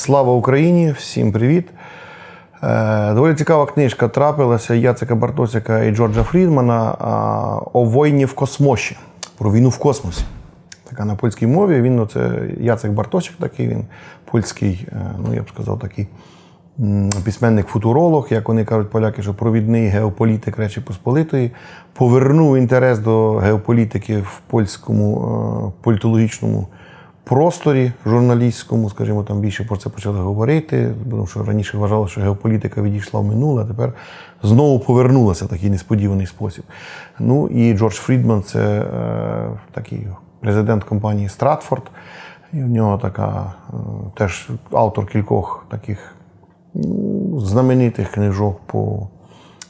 Слава Україні! Всім привіт! Е, Доволі цікава книжка трапилася Яцека Бартосяка і Джорджа Фрідмана о війні в космосі, про війну в космосі. Така на польській мові. Він, ну, це Яцек Бартосяк, такий він польський, е, ну я б сказав, такий письменник-футуролог, як вони кажуть поляки, що провідний геополітик Речі Посполитої, повернув інтерес до геополітики в польському е, політологічному просторі журналістському, скажімо, там більше про це почали говорити, тому що раніше вважали, що геополітика відійшла в минуле, а тепер знову повернулася в такий несподіваний спосіб. Ну і Джордж Фрідман це е, такий президент компанії Стратфорд. І в нього така е, теж автор кількох таких ну, знаменитих книжок по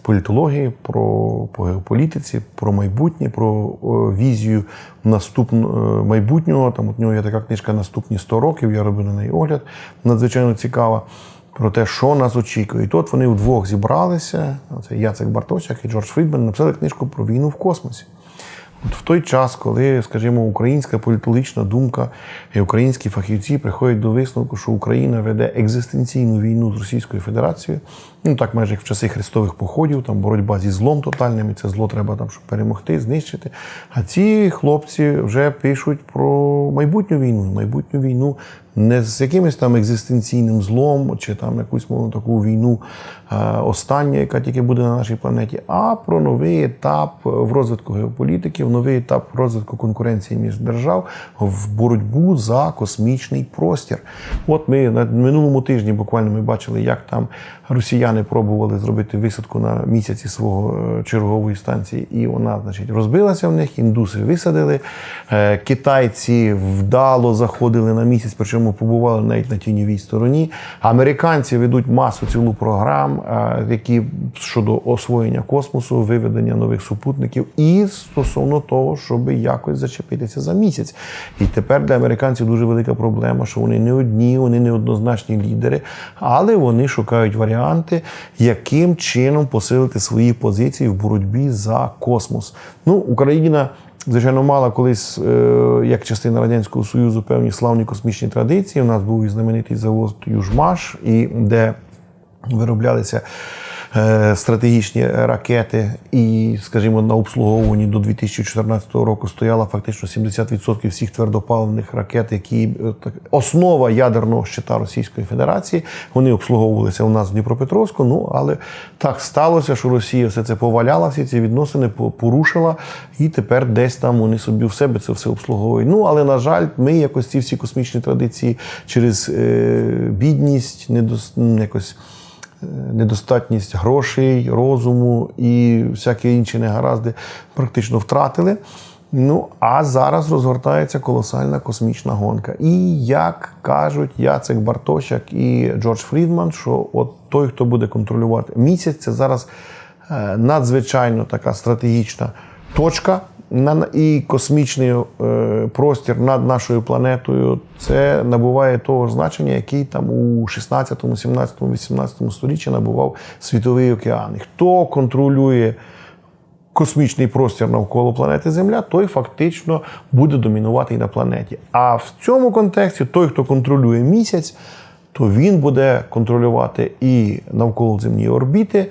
політології, про по геополітиці, про майбутнє, про о, візію наступного майбутнього. Там у нього є така книжка Наступні 100 років. Я робив на неї огляд. Надзвичайно цікава. Про те, що нас очікує. І тут вони вдвох зібралися. Це Яцек Бартосяк і Джордж Фрідман написали книжку про війну в космосі. В той час, коли, скажімо, українська політична думка і українські фахівці приходять до висновку, що Україна веде екзистенційну війну з Російською Федерацією, ну так майже як в часи хрестових походів, там боротьба зі злом тотальним, і це зло треба там, щоб перемогти, знищити. А ці хлопці вже пишуть про майбутню війну, майбутню війну не з якимось там екзистенційним злом, чи там якусь мовно таку війну е, остання, яка тільки буде на нашій планеті, а про новий етап в розвитку геополітики, в новий етап розвитку конкуренції між держав в боротьбу за космічний простір. От ми на минулому тижні буквально ми бачили, як там росіяни пробували зробити висадку на місяці свого е, чергової станції, і вона, значить, розбилася в них. Індуси висадили. Е, Китайці вдало заходили на місяць, причому побували навіть на тіньовій стороні. Американці ведуть масу цілу програм, е, які щодо освоєння космосу, виведення нових супутників, і стосовно того, щоб якось зачепитися за місяць. І тепер для американців дуже велика проблема, що вони не одні, вони не однозначні лідери, але вони шукають варіанти, яким чином посилити свої позиції в боротьбі за космос. Ну, Україна. Звичайно, мала колись, е, як частина Радянського Союзу, певні славні космічні традиції. У нас був і знаменитий завод Южмаш, і де вироблялися стратегічні ракети, і, скажімо, на обслуговуванні до 2014 року стояло фактично 70% всіх твердопаливних ракет, які е, так, основа ядерного щита Російської Федерації. Вони обслуговувалися у нас в Дніпропетровську. Ну але так сталося, що Росія все це поваляла, всі ці відносини порушила, і тепер десь там вони собі в себе це все обслуговують. Ну але на жаль, ми якось ці всі космічні традиції через е, бідність, недос, якось е, недостатність грошей, розуму і всякі інші негаразди практично втратили. Ну, а зараз розгортається колосальна космічна гонка. І як кажуть Яцек Бартощак і Джордж Фрідман, що от той, хто буде контролювати місяць, це зараз е, надзвичайно така стратегічна точка. І космічний е, простір над нашою планетою це набуває того значення, який там у 16, 17, 18 столітті набував світовий океан. І хто контролює космічний простір навколо планети Земля, той фактично буде домінувати і на планеті. А в цьому контексті той, хто контролює місяць, то він буде контролювати і навколоземні орбіти.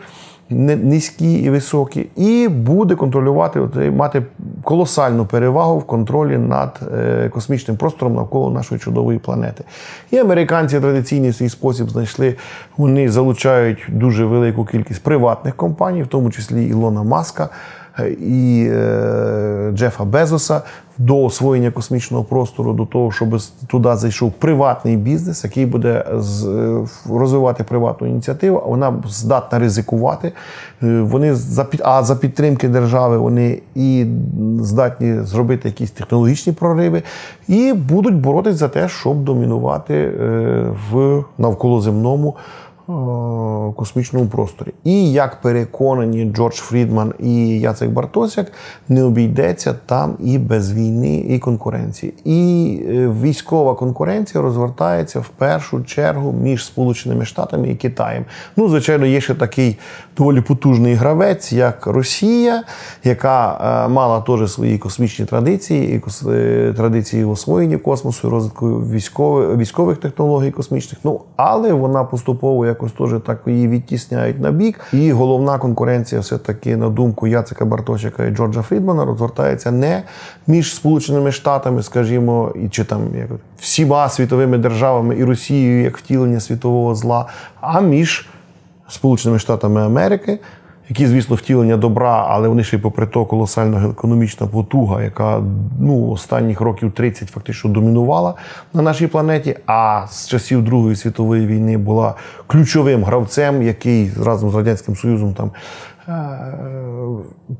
Низькі і високі, і буде контролювати, мати колосальну перевагу в контролі над е, космічним простором навколо нашої чудової планети. І американці традиційний свій спосіб знайшли. Вони залучають дуже велику кількість приватних компаній, в тому числі Ілона Маска і е, Джефа Безоса, до освоєння космічного простору, до того, щоб туди зайшов приватний бізнес, який буде е, розвивати приватну ініціативу. Вона здатна ризикувати. Е, Вони за а за підтримки держави вони і здатні зробити якісь технологічні прориви, і будуть боротись за те, щоб домінувати е, в навколоземному е, космічному просторі. І як переконані Джордж Фрідман і Яцек Бартосяк, не обійдеться там і без війни, і конкуренції. І е, військова конкуренція розгортається в першу чергу між Сполученими Штатами і Китаєм. Ну, звичайно, є ще такий доволі потужний гравець, як Росія, яка е, мала теж свої космічні традиції, і е, традиції в освоєнні космосу, розвитку військових, військових технологій космічних. Ну, але вона поступово якось теж так її відтісняють на бік. І головна конкуренція, все-таки, на думку Яцика Барточика і Джорджа Фрідмана, розгортається не між Сполученими Штатами, скажімо, і чи там як всіма світовими державами і Росією як втілення світового зла, а між Сполученими Штатами Америки, які, звісно, втілення добра, але вони ще й попри то колосальна економічна потуга, яка ну, останніх років 30 фактично домінувала на нашій планеті. А з часів Другої світової війни була ключовим гравцем, який разом з Радянським Союзом там. е,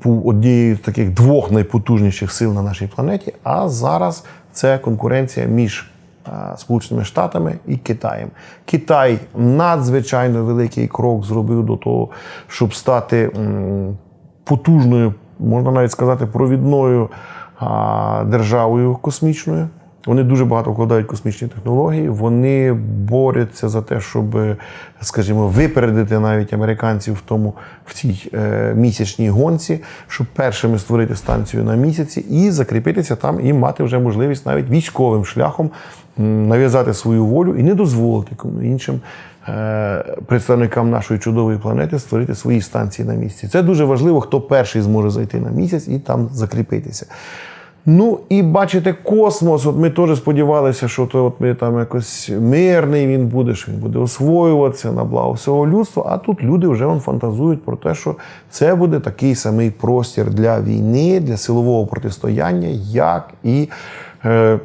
Був однією з таких двох найпотужніших сил на нашій планеті. А зараз це конкуренція між Сполученими Штатами і Китаєм. Китай надзвичайно великий крок зробив до того, щоб стати потужною, можна навіть сказати, провідною державою космічною. Вони дуже багато вкладають космічні технології. Вони борються за те, щоб, скажімо, випередити навіть американців в тому в цій е, місячній гонці, щоб першими створити станцію на місяці і закріпитися там, і мати вже можливість навіть військовим шляхом нав'язати свою волю і не дозволити іншим е, представникам нашої чудової планети створити свої станції на місяці. Це дуже важливо, хто перший зможе зайти на місяць і там закріпитися. Ну і бачите, космос. От ми теж сподівалися, що то от ми там якось мирний він буде, що він буде освоюватися на благо всього людства. А тут люди вже вон фантазують про те, що це буде такий самий простір для війни, для силового протистояння, як і. Е,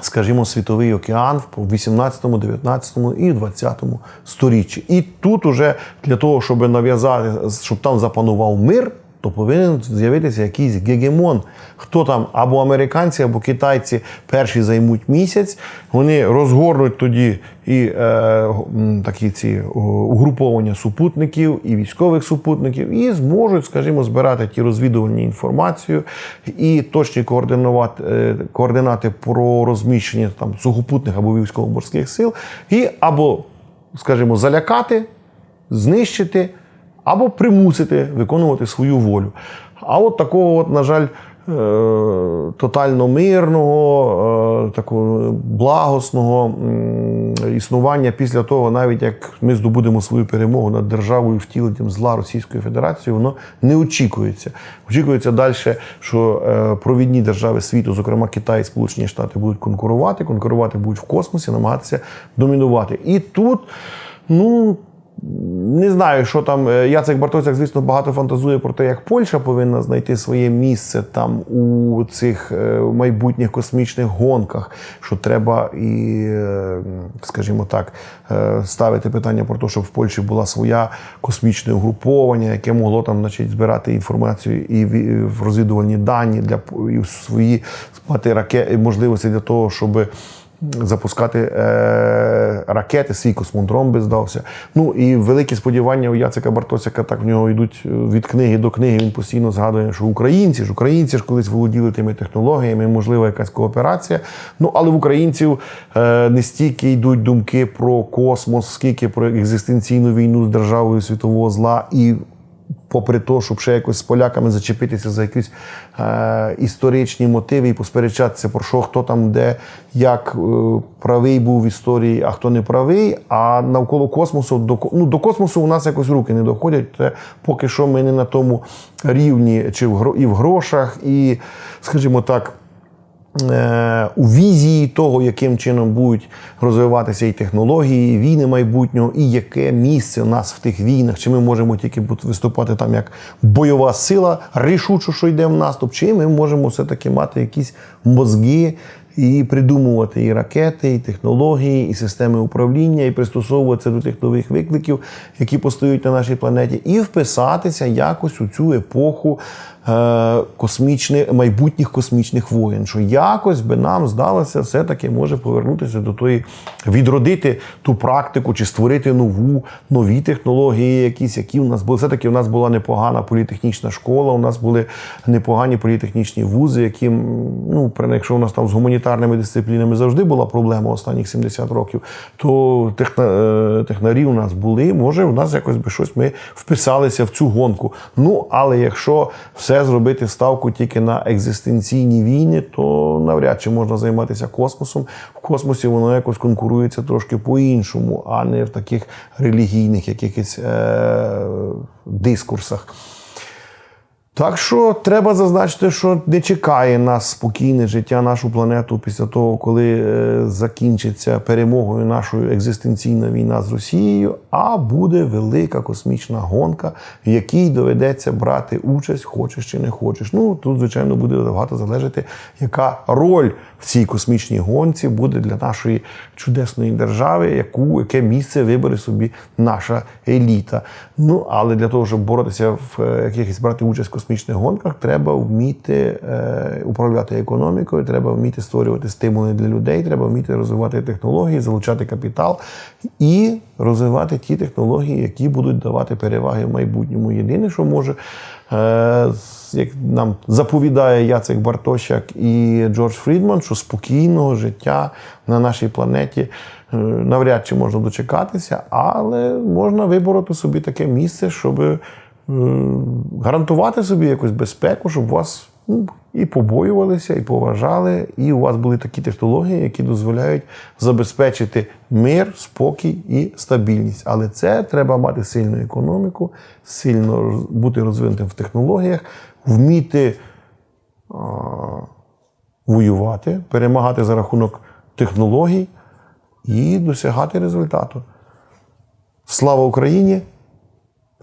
скажімо, світовий океан в 18, 19 і 20 сторіччі. І тут уже для того, щоб нав'язати, щоб там запанував мир, то повинен з'явитися якийсь гегемон. Хто там або американці, або китайці перші займуть місяць, вони розгорнуть тоді і е, такі ці угруповання супутників і військових супутників, і зможуть, скажімо, збирати ті розвідувальні інформацію і точні координувати, е, координати про розміщення там сухопутних або військово-морських сил, і або, скажімо, залякати, знищити або примусити виконувати свою волю. А от такого, от, на жаль, е, тотально мирного, е, такого благосного існування після того, навіть як ми здобудемо свою перемогу над державою втіленням зла Російської Федерації, воно не очікується. Очікується далі, що е, провідні держави світу, зокрема Китай і Сполучені Штати, будуть конкурувати, конкурувати будуть в космосі, намагатися домінувати. І тут, ну. Не знаю, що там е, Яцек Бартосяк, звісно, багато фантазує про те, як Польща повинна знайти своє місце там у цих е, майбутніх космічних гонках. Що треба і, е, скажімо так, ставити питання про те, щоб в Польщі була своя космічне угруповання, яке могло там значить, збирати інформацію і в- розвідувальні дані для і свої мати раке- можливості для того, щоб запускати е, ракети, свій космодром би здався. Ну і великі сподівання у Яцека Бартосяка так в нього йдуть е, від книги до книги. Він постійно згадує, що українці ж українці ж колись володіли тими технологіями, можливо, якась кооперація. Ну але в українців е, не стільки йдуть думки про космос, скільки про екзистенційну війну з державою світового зла і попри те, щоб ще якось з поляками зачепитися за якісь е, історичні мотиви і посперечатися про що, хто там де, як е, правий був в історії, а хто не правий. А навколо космосу до, ну, до космосу у нас якось руки не доходять. Це поки що ми не на тому рівні, чи в і в грошах, і, скажімо так у візії того, яким чином будуть розвиватися і технології, і війни майбутнього, і яке місце у нас в тих війнах, чи ми можемо тільки виступати там як бойова сила, рішучо, що йде в наступ, чи ми можемо все-таки мати якісь мозги. І придумувати і ракети, і технології, і системи управління, і пристосовуватися до тих нових викликів, які постають на нашій планеті, і вписатися якось у цю епоху е, космічних, майбутніх космічних воєн. Що якось би нам здалося, все-таки може повернутися до тої, відродити ту практику чи створити нову, нові технології, якісь, які у нас були. Все-таки у нас була непогана політехнічна школа, у нас були непогані політехнічні вузи, які, ну, якщо у нас там з гуманітарними дисциплінами завжди була проблема останніх 70 років, то техна, е, технарі у нас були. Може, у нас якось би щось ми вписалися в цю гонку. Ну, але якщо все зробити ставку тільки на екзистенційні війни, то навряд чи можна займатися космосом. В космосі воно якось конкурується трошки по-іншому, а не в таких релігійних якихось е- дискурсах. Так що треба зазначити, що не чекає нас спокійне життя, нашу планету після того, коли е, закінчиться перемогою нашою екзистенційна війна з Росією, а буде велика космічна гонка, в якій доведеться брати участь, хочеш чи не хочеш. Ну тут, звичайно, буде багато залежати, яка роль в цій космічній гонці буде для нашої чудесної держави, яку яке місце вибере собі наша еліта. Ну але для того, щоб боротися в е, якихось брати участь в космічних гонках, треба вміти е, управляти економікою, треба вміти створювати стимули для людей, треба вміти розвивати технології, залучати капітал і розвивати ті технології, які будуть давати переваги в майбутньому. Єдине, що може. е, Як нам заповідає Яцек Бартощак і Джордж Фрідман, що спокійного життя на нашій планеті е, навряд чи можна дочекатися, але можна вибороти собі таке місце, щоб гарантувати собі якусь безпеку, щоб вас ну, і побоювалися, і поважали, і у вас були такі технології, які дозволяють забезпечити мир, спокій і стабільність. Але це треба мати сильну економіку, сильно бути розвинутим в технологіях, вміти а, воювати, перемагати за рахунок технологій і досягати результату. Слава Україні!